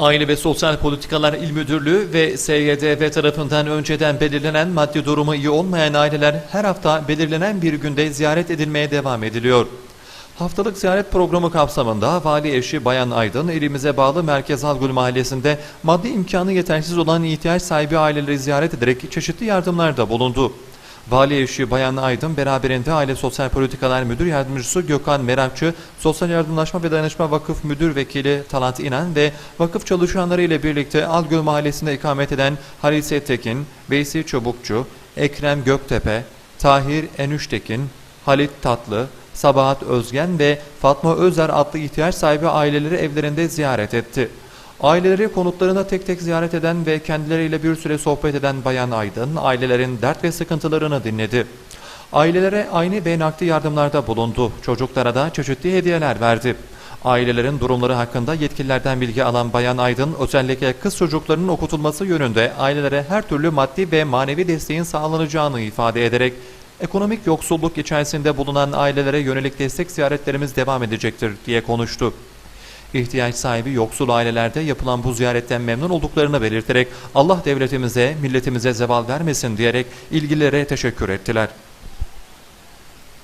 Aile ve Sosyal Politikalar İl Müdürlüğü ve SYDV tarafından önceden belirlenen maddi durumu iyi olmayan aileler her hafta belirlenen bir günde ziyaret edilmeye devam ediliyor. Haftalık ziyaret programı kapsamında Vali eşi Bayan Aydın elimize bağlı Merkez Algül Mahallesi'nde maddi imkanı yetersiz olan ihtiyaç sahibi aileleri ziyaret ederek çeşitli yardımlarda bulundu. Vali eşi Bayan Aydın beraberinde Aile Sosyal Politikalar Müdür Yardımcısı Gökhan Merakçı, Sosyal Yardımlaşma ve Dayanışma Vakıf Müdür Vekili Talat İnan ve vakıf çalışanları ile birlikte Algöl Mahallesi'nde ikamet eden Halise Tekin, Veysi Çubukçu, Ekrem Göktepe, Tahir Enüştekin, Halit Tatlı, Sabahat Özgen ve Fatma Özer adlı ihtiyaç sahibi aileleri evlerinde ziyaret etti. Aileleri konutlarına tek tek ziyaret eden ve kendileriyle bir süre sohbet eden Bayan Aydın, ailelerin dert ve sıkıntılarını dinledi. Ailelere aynı ve nakdi yardımlarda bulundu. Çocuklara da çeşitli hediyeler verdi. Ailelerin durumları hakkında yetkililerden bilgi alan Bayan Aydın, özellikle kız çocuklarının okutulması yönünde ailelere her türlü maddi ve manevi desteğin sağlanacağını ifade ederek, ekonomik yoksulluk içerisinde bulunan ailelere yönelik destek ziyaretlerimiz devam edecektir diye konuştu. İhtiyaç sahibi yoksul ailelerde yapılan bu ziyaretten memnun olduklarını belirterek Allah devletimize, milletimize zeval vermesin diyerek ilgililere teşekkür ettiler.